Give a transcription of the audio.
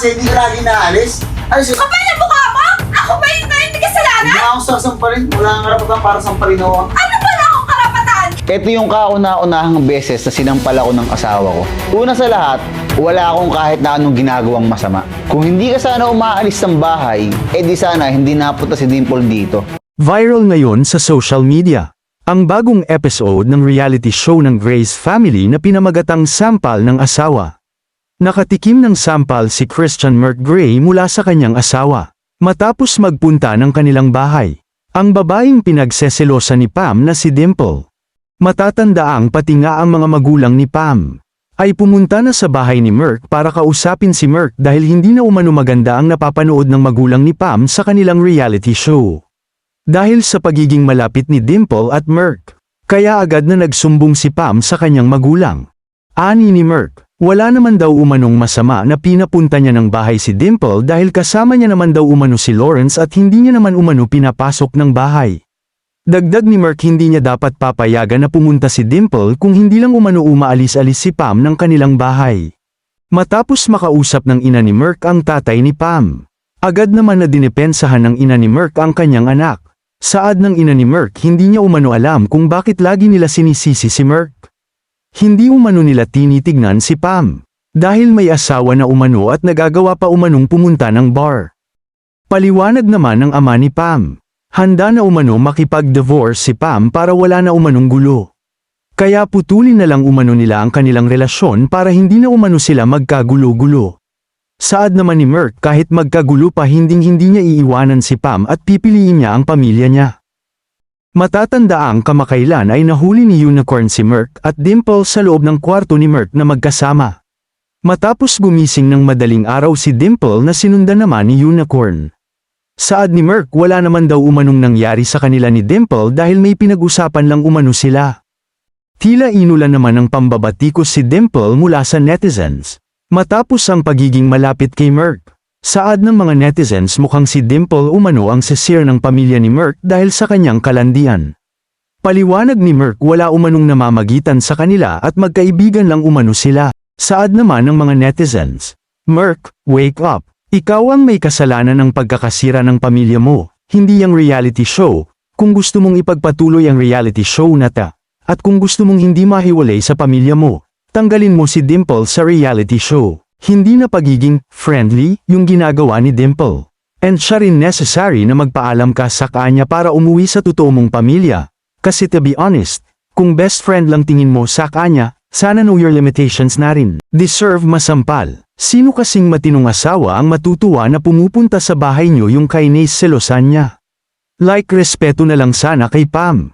kasi hindi ka lagi naalis. Ay, so, Kapal na mukha mo? Ako ba yung may kasalanan? hindi akong sasampalin. Wala kang karapatan para sampalin ako. Ano ba na akong karapatan? Ito yung kauna-unahang beses na sinampal ako ng asawa ko. Una sa lahat, wala akong kahit na anong ginagawang masama. Kung hindi ka sana umaalis ng bahay, eh di sana hindi napunta si Dimple dito. Viral ngayon sa social media. Ang bagong episode ng reality show ng Grace Family na pinamagatang Sampal ng Asawa. Nakatikim ng sampal si Christian Merck Gray mula sa kanyang asawa. Matapos magpunta ng kanilang bahay. Ang babaeng pinagseselosa ni Pam na si Dimple. Matatandaang pati nga ang mga magulang ni Pam ay pumunta na sa bahay ni Merck para kausapin si Merck dahil hindi na umano maganda ang napapanood ng magulang ni Pam sa kanilang reality show. Dahil sa pagiging malapit ni Dimple at Merck, kaya agad na nagsumbong si Pam sa kanyang magulang. Ani ni Merck, wala naman daw umanong masama na pinapunta niya ng bahay si Dimple dahil kasama niya naman daw umano si Lawrence at hindi niya naman umano pinapasok ng bahay. Dagdag ni Merck hindi niya dapat papayagan na pumunta si Dimple kung hindi lang umano umaalis-alis si Pam ng kanilang bahay. Matapos makausap ng ina ni Merck ang tatay ni Pam, agad naman na dinepensahan ng ina ni Merck ang kanyang anak. Saad ng ina ni Merck hindi niya umano alam kung bakit lagi nila sinisisi si Merck. Hindi umano nila tinitignan si Pam. Dahil may asawa na umano at nagagawa pa umanong pumunta ng bar. Paliwanag naman ng ama ni Pam. Handa na umano makipag-divorce si Pam para wala na umanong gulo. Kaya putulin na lang umano nila ang kanilang relasyon para hindi na umano sila magkagulo-gulo. Saad naman ni Merck kahit magkagulo pa hinding hindi niya iiwanan si Pam at pipiliin niya ang pamilya niya. Matatanda ang kamakailan ay nahuli ni Unicorn si Merck at Dimple sa loob ng kwarto ni Merck na magkasama. Matapos gumising ng madaling araw si Dimple na sinundan naman ni Unicorn. Saad ni Merck wala naman daw umanong nangyari sa kanila ni Dimple dahil may pinag-usapan lang umano sila. Tila inulan naman ng pambabatikos si Dimple mula sa netizens. Matapos ang pagiging malapit kay Merck, saad ng mga netizens mukhang si Dimple umano ang sisir ng pamilya ni Merck dahil sa kanyang kalandian. Paliwanag ni Merck wala umanong namamagitan sa kanila at magkaibigan lang umano sila. Saad naman ng mga netizens, Merck, wake up. Ikaw ang may kasalanan ng pagkakasira ng pamilya mo, hindi ang reality show. Kung gusto mong ipagpatuloy ang reality show na ta, at kung gusto mong hindi mahiwalay sa pamilya mo, tanggalin mo si Dimple sa reality show. Hindi na pagiging friendly yung ginagawa ni Dimple. And siya rin necessary na magpaalam ka sa kanya para umuwi sa totoo mong pamilya. Kasi to be honest, kung best friend lang tingin mo sa kanya, sana know your limitations na rin. Deserve masampal. Sino kasing matinong asawa ang matutuwa na pumupunta sa bahay niyo yung Nace selosan niya? Like respeto na lang sana kay Pam.